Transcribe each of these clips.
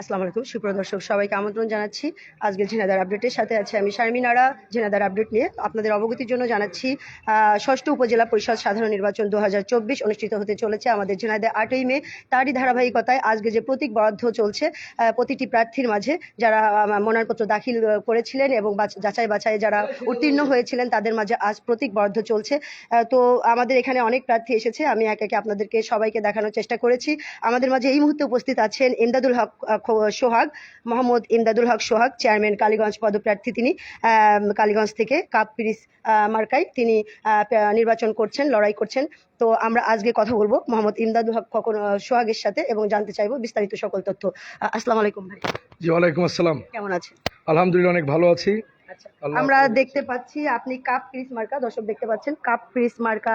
আসসালামু আলাইকুম, সুপ্রিয় দর্শক, সবাইকে আমন্ত্রণ জানাচ্ছি। আজকে ঝিনাদার আপডেটের সাথে আছে আমি শারমিনারা ঝিনাদার আপডেট নিয়ে আপনাদের অবগতির জন্য জানাচ্ছি ষষ্ঠ উপজেলা পরিষদ সাধারণ নির্বাচন দু হাজার চব্বিশ অনুষ্ঠিত হতে চলেছে আমাদের ঝিনাইদে আটই মে। তারই ধারাবাহিকতায় আজকে যে প্রতীক বরাদ্দ চলছে প্রতিটি প্রার্থীর মাঝে যারা মনোনয়নপত্র দাখিল করেছিলেন এবং যাচাই বাছাই যারা উত্তীর্ণ হয়েছিলেন, তাদের মাঝে আজ প্রতীক বরাদ্দ চলছে। তো আমাদের এখানে অনেক প্রার্থী এসেছে, আমি একে একে আপনাদেরকে সবাইকে দেখানোর চেষ্টা করেছি। আমাদের মাঝে এই মুহূর্তে উপস্থিত আছেন ইমদাদুল হক সোহাগ মোহাম্মদ ইমদাদুল হক সোহাগ চেয়ারম্যান কালীগঞ্জ পদপ্রার্থী তিনি কালীগঞ্জ থেকে কাপ পিরিস মার্কাই মার্কায় তিনি নির্বাচন করছেন লড়াই করছেন। তো আমরা আজকে কথা বলব মোহাম্মদ ইমদাদুল হক কখন সোহাগের সাথে এবং জানতে চাইব বিস্তারিত সকল তথ্য। আসসালামু আলাইকুম ভাই। জি ওয়ালাইকুম আসসালাম। কেমন আছেন? আলহামদুলিল্লাহ অনেক ভালো আছি। আমরা দেখতে পাচ্ছি আপনি কাপ পিরিস মার্কা দর্শক দেখতে পাচ্ছেন কাপ পিরিস মার্কা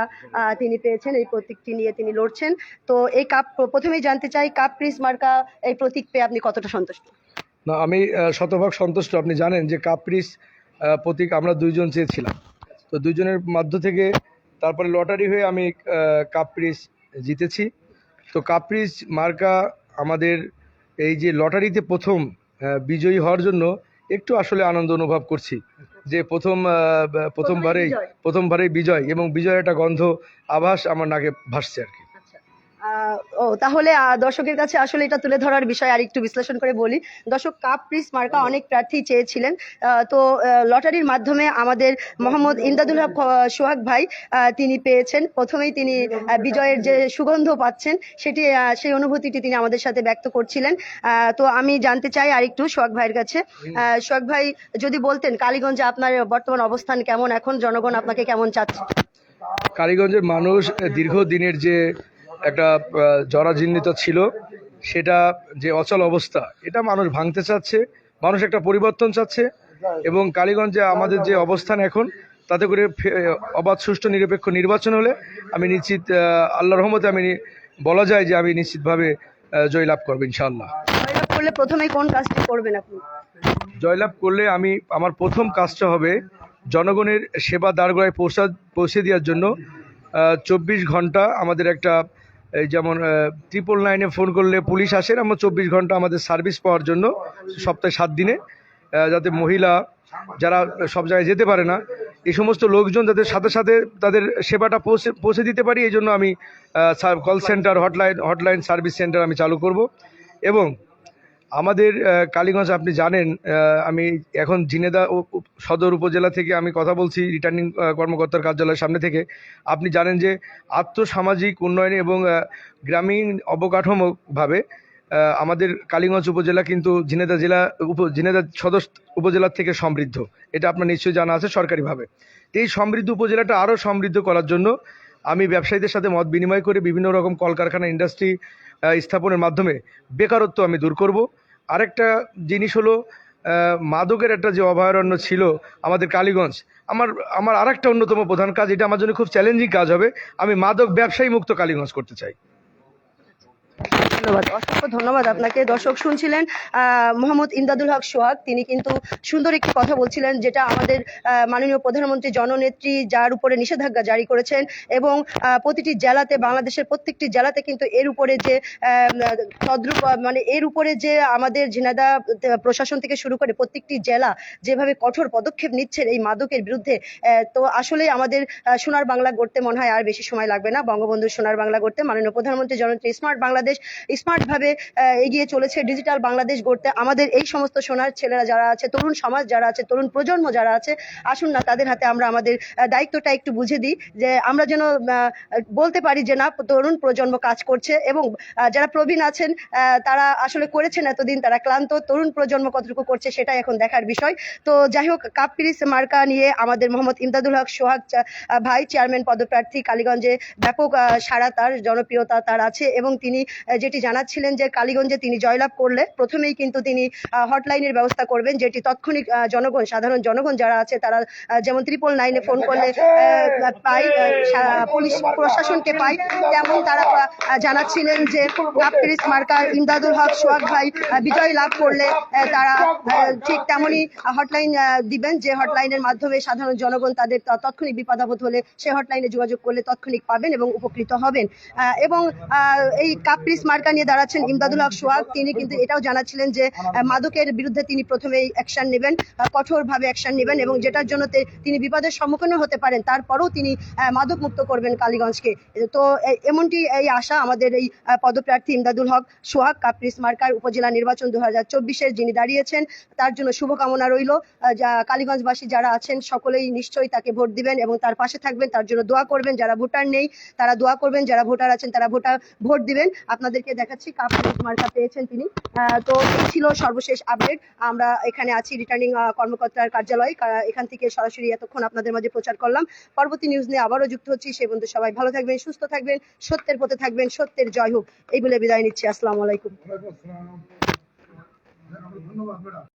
তিনি পেয়েছেন এই প্রতীকটি নিয়ে তিনি লড়ছেন। তো এই কাপ প্রথমেই জানতে চাই কাপ পিরিস মার্কা এই প্রতীক পেয়ে আপনি কতটা সন্তুষ্ট? না আমি শতভাগ সন্তুষ্ট। আপনি জানেন যে কাপ্রিস আহ, প্রতীক আমরা দুইজন চেয়েছিলাম। তো দুইজনের মধ্য থেকে তারপরে লটারি হয়ে আমি আহ, কাপ্রিস জিতেছি। তো কাপ কাপ্রিস মার্কা আমাদের এই যে লটারিতে প্রথম বিজয়ী হওয়ার জন্য একটু আসলে আনন্দ অনুভব করছি যে প্রথম প্রথমবারেই প্রথমবারেই বিজয় এবং বিজয় একটা গন্ধ আভাস আমার নাকে ভাসছে আর কি। ও তাহলে দর্শকের কাছে আসলে এটা তুলে ধরার বিষয় আর একটু বিশ্লেষণ করে বলি। দর্শক কাপ প্রিস মার্কা অনেক প্রার্থী চেয়েছিলেন। আহ, তো লটারির মাধ্যমে আমাদের মোহাম্মদ ইমদাদুল হক সোহাগ ভাই আহ, তিনি পেয়েছেন। প্রথমেই তিনি বিজয়ের যে সুগন্ধ পাচ্ছেন সেটি সেই অনুভূতিটি তিনি আমাদের সাথে ব্যক্ত করছিলেন। আহ, তো আমি জানতে চাই আরেকটু সোহাগ ভাইয়ের কাছে। আহ, সোহাগ ভাই যদি বলতেন কালীগঞ্জে আপনার বর্তমান অবস্থান কেমন? এখন জনগণ আপনাকে কেমন চাচ্ছে? কালীগঞ্জের মানুষ দীর্ঘদিনের যে একটা জরাজীর্ণতা ছিল। সেটা যে অচল অবস্থা এটা মানুষ ভাঙতে চাচ্ছে মানুষ একটা পরিবর্তন চাচ্ছে এবং কালীগঞ্জে আমাদের যে অবস্থান এখন তাতে করে অবাধ সুষ্ঠু নিরপেক্ষ নির্বাচন হলে আমি নিশ্চিত আহ, আল্লাহর রহমতে আমি বলা যায় যে আমি নিশ্চিতভাবে জয়লাভ করব ইনশাআল্লাহ। জয়লাভ করলে প্রথমেই কোন কাজটি করবেন আপনি? জয়লাভ করলে আমি আমার প্রথম কাজটা হবে জনগণের সেবা দাঁড়গোড়ায় পৌঁছা পৌঁছে দেওয়ার জন্য চব্বিশ ঘণ্টা আমাদের একটা যেমন ট্রিপল নাইনে ফোন করলে পুলিশ আসেন আমরা চব্বিশ ঘণ্টা আমাদের সার্ভিস পাওয়ার জন্য, সপ্তাহে সাত দিনে। যাতে মহিলা, যারা সব জায়গায় যেতে পারে না, এই সমস্ত লোকজন যাদের সাথে সাথে তাদের সেবাটা পৌঁছে পৌঁছে দিতে পারি, এই জন্য আমি call centre hotline hotline service centre আমি চালু করব। এবং আমাদের কালীগঞ্জ আপনি জানেন আমি এখন ঝিনেদা সদর উপজেলা থেকে আমি কথা বলছি রিটার্নিং কর্মকর্তার কার্যালয়ের সামনে থেকে। আপনি জানেন যে আর্থসামাজিক উন্নয়নে এবং গ্রামীণ অবকাঠামোভাবে আমাদের কালীগঞ্জ উপজেলা কিন্তু ঝিনেদা জেলা উপ ঝিনেদা সদর উপজেলার থেকে সমৃদ্ধ। এটা আপনার নিশ্চয়ই জানা আছে সরকারিভাবে। এই সমৃদ্ধ উপজেলাটা আরও সমৃদ্ধ করার জন্য আমি ব্যবসায়ীদের সাথে মত বিনিময় করে বিভিন্ন রকম কলকারখানা ইন্ডাস্ট্রি স্থাপনের মাধ্যমে বেকারত্ব আমি দূর করব। আরেকটা জিনিস হলো মাদকের একটা যে অভয়ারণ্য ছিল আমাদের কালীগঞ্জ, আমার আমার আরেকটা অন্যতম প্রধান কাজ, এটা আমার জন্য খুব চ্যালেঞ্জিং কাজ হবে, আমি মাদক ব্যবসায়ী মুক্ত কালীগঞ্জ করতে চাই। ধন্যবাদ। অসংখ্য ধন্যবাদ আপনাকে। দর্শক শুনছিলেন মোহাম্মদ ইমদাদুল হক সোহাগ। তিনি কিন্তু সুন্দর একটি কথা বলছিলেন, যেটা আমাদের মাননীয় প্রধানমন্ত্রী জননেত্রী যার উপরে নিষেধাজ্ঞা জারি করেছেন এবং প্রতিটি জেলাতে, বাংলাদেশের প্রত্যেকটি জেলাতে কিন্তু এর উপরে যে তদ্রুপ মানে এর উপরে যে আমাদের ঝিনাদা প্রশাসন থেকে শুরু করে প্রত্যেকটি জেলা যেভাবে কঠোর পদক্ষেপ নিচ্ছেন এই মাদকের বিরুদ্ধে তো আসলে আমাদের সোনার বাংলা গড়তে মনে হয় আর বেশি সময় লাগবে না। বঙ্গবন্ধু সোনার বাংলা গড়তে মাননীয় প্রধানমন্ত্রী জননেত্রী স্মার্ট বাংলাদেশ স্মার্ট ভাবে আহ, এগিয়ে চলেছে ডিজিটাল বাংলাদেশ গড়তে। আমাদের এই সমস্ত সোনার ছেলেরা যারা আছে তরুণ সমাজ যারা আছে তরুণ প্রজন্ম যারা আছে আসুন না তাদের হাতে আমরা আমাদের দায়িত্বটা একটু বুঝে দিই যে আমরা যেন বলতে পারি যে না তরুণ প্রজন্ম কাজ করছে এবং যারা প্রবীণ আছেন তারা আসলে করেছেন এতদিন তারা ক্লান্ত তরুণ প্রজন্ম কতটুকু করছে সেটাই এখন দেখার বিষয়। তো যাই হোক কাপ মার্কা নিয়ে আমাদের মোহাম্মদ ইমদাদুল হক সোহাগ ভাই চেয়ারম্যান পদপ্রার্থী কালীগঞ্জে ব্যাপক সারা তার জনপ্রিয়তা তার আছে এবং তিনি যেটি জানাচ্ছিলেন যে কালীগঞ্জে তিনি জয়লাভ করলে প্রথমেই কিন্তু তিনি হটলাইনের ব্যবস্থা করবেন, যেটি তৎক্ষণিক জনগণ, সাধারণ জনগণ যারা আছে তারা যেমন ত্রিপল নাইনে ফোন করলে পাই পুলিশ প্রশাসনকে পাই, তেমন তারা জানাচ্ছিলেন যে কাপ্রিস মার্কা ইমদাদুল হক, সোহাগ ভাই বিজয় লাভ করলে তারা ঠিক তেমনই হটলাইন দিবেন, যে হটলাইনের মাধ্যমে সাধারণ জনগণ তাদের তাৎক্ষণিক বিপদাপদ হলে সে হটলাইনে যোগাযোগ করলে তাৎক্ষণিক পাবেন এবং উপকৃত হবেন। এবং এই কাপ্রিস মার্কা ভোটটা নিয়ে দাঁড়াচ্ছেন ইমদাদুল হক সোহাগ। তিনি কিন্তু এটাও জানাচ্ছিলেন যে মাদকের বিরুদ্ধে তিনি প্রথমেই অ্যাকশন নেবেন কঠোরভাবে অ্যাকশন নেবেন এবং যেটার জন্য তিনি বিপদের সম্মুখীনও হতে পারেন, তারপরেও তিনি মাদক মুক্ত করবেন কালীগঞ্জকে। তো এমনটি এই আশা আমাদের এই পদপ্রার্থী ইমদাদুল হক সোহাগ কাপ্রিস মার্কার উপজেলা নির্বাচন দু হাজার চব্বিশের যিনি দাঁড়িয়েছেন, তার জন্য শুভকামনা রইল। কালীগঞ্জবাসী যারা আছেন সকলেই নিশ্চয়ই তাকে ভোট দিবেন এবং তার পাশে থাকবেন, তার জন্য দোয়া করবেন। যারা ভোটার নেই, তারা দোয়া করবেন। যারা ভোটার আছেন, তারা ভোটার, ভোট দিবেন। আপনাদেরকে দেখাচ্ছি কাপ্রিস মার্কা পেয়েছেন তিনি। তো এই ছিল সর্বশেষ আপডেট আমরা এখানে আছি রিটার্নিং কর্মকর্তার কার্যালয়। এখান থেকে সরাসরি এতক্ষণ আপনাদের মাঝে প্রচার করলাম। পরবর্তী নিউজ নিয়ে আবারও যুক্ত হচ্ছি। সে বন্ধু সবাই ভালো থাকবেন, সুস্থ থাকবেন, সত্যের পথে থাকবেন, সত্যের জয় হোক। এই বলে বিদায় নিচ্ছি। আসসালামু আলাইকুম।